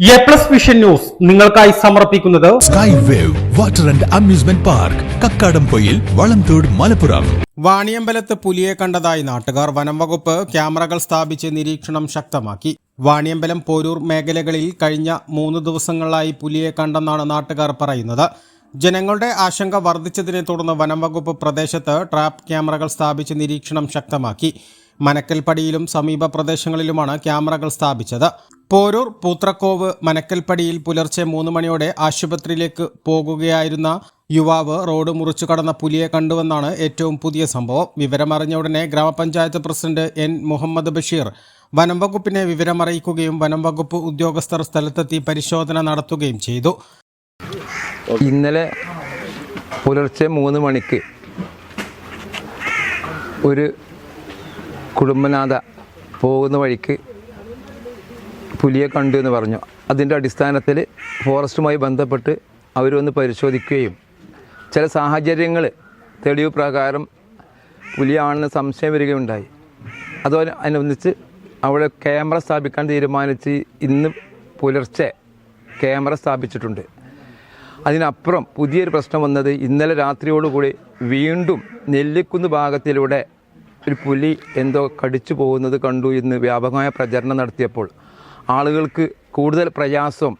A plus vision news നിങ്ങൾക്കായി സമർപ്പിക്കുന്നത് sky wave water and amusement park Kakkadampoyil Valamthode Malappuram. വാണിയമ്പലത്ത് പുലിയെ കണ്ടതായി നാട്ടുകാർ വനം വകുപ്പ് ക്യാമറകൾ സ്ഥാപിച്ച് നിരീക്ഷണം ശക്തമാക്കി. വാണിയമ്പലം പോരൂർ മേഖലകളിൽ കഴിഞ്ഞ മൂന്ന് ദിവസങ്ങളായി പുലിയെ കണ്ടെന്നാണ് നാട്ടുകാർ പറയുന്നത്. ജനങ്ങളുടെ ആശങ്ക വർദ്ധിച്ചതിനെ തുടർന്ന് വനം വകുപ്പ് പ്രദേശത്ത് ട്രാപ്പ് ക്യാമറകൾ സ്ഥാപിച്ച് നിരീക്ഷണം ശക്തമാക്കി. മനക്കൽപ്പടിയിലും സമീപ പ്രദേശങ്ങളിലുമാണ് ക്യാമറകൾ സ്ഥാപിച്ചത്. പോരൂർ പൂത്രക്കോവ് മനക്കൽപ്പടിയിൽ പുലർച്ചെ മൂന്ന് മണിയോടെ ആശുപത്രിയിലേക്ക് പോകുകയായിരുന്ന യുവാവ് റോഡ് മുറിച്ചു കടന്ന പുലിയെ കണ്ടുവെന്നാണ് ഏറ്റവും പുതിയ സംഭവം. വിവരമറിഞ്ഞ ഉടനെ ഗ്രാമപഞ്ചായത്ത് പ്രസിഡന്റ് എൻ. മുഹമ്മദ് ബഷീർ വനം വകുപ്പിനെ വിവരമറിയിക്കുകയും വനം വകുപ്പ് ഉദ്യോഗസ്ഥർ സ്ഥലത്തെത്തി പരിശോധന നടത്തുകയും ചെയ്തു. ഇന്നലെ പുലർച്ചെ മൂന്ന് മണിക്ക് ഒരു കുടുംബനാഥ പോകുന്ന വഴിക്ക് പുലിയെ കണ്ടു എന്ന് പറഞ്ഞു. അതിന്റെ അടിസ്ഥാനത്തിൽ ഫോറസ്റ്റുമായി ബന്ധപ്പെട്ട് അവരൊന്ന് പരിശോധിക്കുകയും ചില സാഹചര്യങ്ങൾ തെളിവ് പ്രകാരം പുലിയാണെന്ന് സംശയം വരികയുണ്ടായി. അതുപോലെ അനുബന്ധിച്ച് അവിടെ ക്യാമറ സ്ഥാപിക്കാൻ തീരുമാനിച്ച് ഇന്ന് പുലർച്ചെ ക്യാമറ സ്ഥാപിച്ചിട്ടുണ്ട്. അതിനപ്പുറം പുതിയൊരു പ്രശ്നം വന്നത് ഇന്നലെ രാത്രിയോടുകൂടി വീണ്ടും നെല്ലിക്കുന്ന് ഭാഗത്തിലൂടെ ഒരു പുലി എന്തോ കടിച്ചു പോകുന്നത് കണ്ടു എന്ന് വ്യാപകമായ പ്രചരണം നടത്തിയപ്പോൾ ആളുകൾക്ക് കൂടുതൽ പ്രയാസം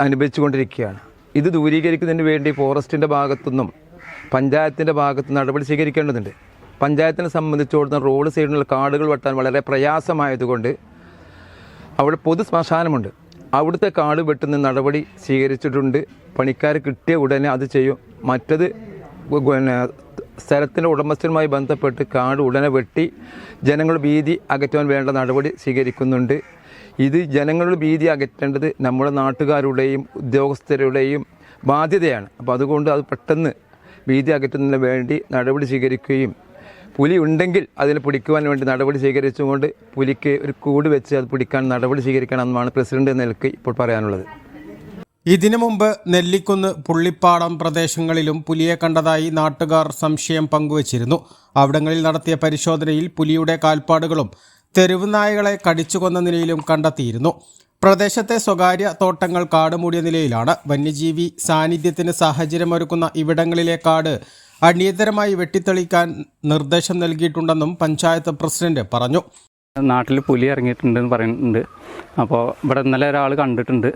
അനുഭവിച്ചുകൊണ്ടിരിക്കുകയാണ്. ഇത് ദൂരീകരിക്കുന്നതിന് വേണ്ടി ഫോറസ്റ്റിന്റെ ഭാഗത്തുനിന്നും പഞ്ചായത്തിന്റെ ഭാഗത്ത് നടപടി സ്വീകരിക്കേണ്ടതുണ്ട്. പഞ്ചായത്തിനെ സംബന്ധിച്ചിടത്തോളം റോഡ് സൈഡിലുള്ള കാടുകൾ വെട്ടാൻ വളരെ പ്രയാസമായതുകൊണ്ട് അവിടെ പൊതു ശ്മശാനമുണ്ട്. അവിടുത്തെ കാട് വെട്ടുന്ന നടപടി സ്വീകരിച്ചിട്ടുണ്ട്. പണിക്കാർ കിട്ടിയ ഉടനെ അത് ചെയ്യും. മറ്റത് പിന്നെ സ്ഥലത്തിന്റെ ഉടമസ്ഥനുമായി ബന്ധപ്പെട്ട് കാട് ഉടനെ വെട്ടി ജനങ്ങൾ ഭീതി അകറ്റാൻ വേണ്ട നടപടി സ്വീകരിക്കുന്നുണ്ട്. ഇത് ജനങ്ങളുടെ ഭീതി അകറ്റേണ്ടത് നമ്മുടെ നാട്ടുകാരുടെയും ഉദ്യോഗസ്ഥരുടെയും ബാധ്യതയാണ്. അപ്പോൾ അതുകൊണ്ട് അത് പെട്ടെന്ന് ഭീതി അകറ്റുന്നതിന് വേണ്ടി നടപടി സ്വീകരിക്കുകയും പുലി ഉണ്ടെങ്കിൽ അതിനെ പിടിക്കുവാൻ വേണ്ടി നടപടി സ്വീകരിച്ചുകൊണ്ട് പുലിക്ക് ഒരു കൂട് വെച്ച് അത് പിടിക്കാൻ നടപടി സ്വീകരിക്കണമെന്നാണ് പ്രസിഡന്റ് നിലയ്ക്ക് ഇപ്പോൾ പറയാനുള്ളത്. ഇതിനു മുമ്പ് നെല്ലിക്കുന്ന് പുള്ളിപ്പാടം പ്രദേശങ്ങളിലും പുലിയെ കണ്ടതായി നാട്ടുകാർ സംശയം പങ്കുവച്ചിരുന്നു. അവിടങ്ങളിൽ നടത്തിയ പരിശോധനയിൽ പുലിയുടെ കാൽപ്പാടുകളും തെരുവ് നായകളെ കടിച്ചുകൊന്ന നിലയിലും കണ്ടെത്തിയിരുന്നു. പ്രദേശത്തെ സ്വകാര്യ തോട്ടങ്ങൾ കാടുമൂടിയ നിലയിലാണ്. വന്യജീവി സാന്നിധ്യത്തിന് സാഹചര്യമൊരുക്കുന്ന ഇവിടങ്ങളിലെ കാട് അടിയന്തരമായി വെട്ടിത്തെളിക്കാൻ നിർദ്ദേശം നൽകിയിട്ടുണ്ടെന്നും പഞ്ചായത്ത് പ്രസിഡന്റ് പറഞ്ഞു. നാട്ടിൽ പുലി ഇറങ്ങിയിട്ടുണ്ടെന്ന് പറയുന്നുണ്ട്. അപ്പോൾ ഇവിടെ ഇന്നലെ ഒരാൾ കണ്ടിട്ടുണ്ട്.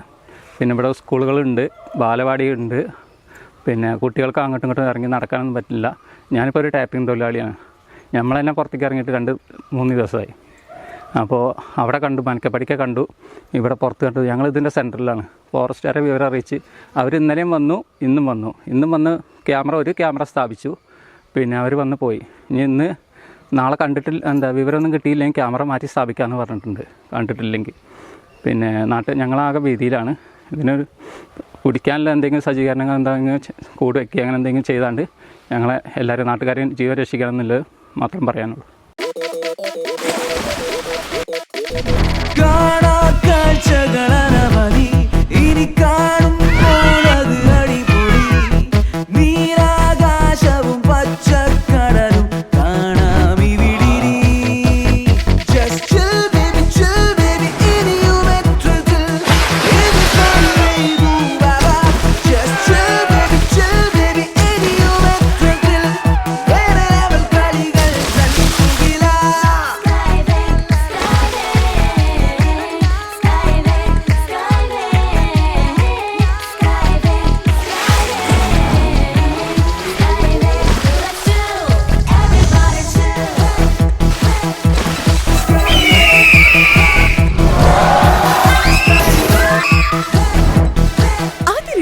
പിന്നെ ഇവിടെ സ്കൂളുകളുണ്ട് ബാലവാടി ഉണ്ട് പിന്നെ കുട്ടികൾക്ക് അങ്ങോട്ടും ഇങ്ങോട്ടും ഇറങ്ങി നടക്കാനൊന്നും പറ്റില്ല. ഞാനിപ്പോൾ ഒരു ടാപ്പിംഗ് തൊഴിലാളിയാണ്. നമ്മൾ തന്നെ പുറത്തേക്ക് ഇറങ്ങിയിട്ട് രണ്ട് മൂന്ന് ദിവസമായി. അപ്പോൾ അവിടെ കണ്ടു മനക്കപ്പടിക്ക കണ്ടു. ഇവിടെ പുറത്ത് കണ്ടു. ഞങ്ങൾ ഇതിന്റെ സെന്ററിലാണ് ഫോറസ്റ്റുകാരെ വിവരം അറിയിച്ച് അവർ ഇന്നലെയും വന്നു ഇന്നും വന്നു. ഇന്നും വന്ന് ക്യാമറ ഒരു ക്യാമറ സ്ഥാപിച്ചു. പിന്നെ അവർ വന്ന് പോയി. ഇനി ഇന്ന് നാളെ കണ്ടിട്ടില്ല എന്താ വിവരമൊന്നും കിട്ടിയില്ലെങ്കിൽ ക്യാമറ മാറ്റി സ്ഥാപിക്കാമെന്ന് പറഞ്ഞിട്ടുണ്ട്. കണ്ടിട്ടില്ലെങ്കിൽ. പിന്നെ നാട്ടിൽ ഞങ്ങളാകെ ഭീതിയിലാണ്. ഇതിനൊരു കുടിക്കാനുള്ള എന്തെങ്കിലും സജ്ജീകരണങ്ങൾ എന്തെങ്കിലും കൂട് വയ്ക്കുക അങ്ങനെ എന്തെങ്കിലും ചെയ്താണ്ട് ഞങ്ങളെ എല്ലാവരും നാട്ടുകാരെയും ജീവൻ രക്ഷിക്കണം എന്നുള്ളത് മാത്രം പറയാനുള്ളൂ.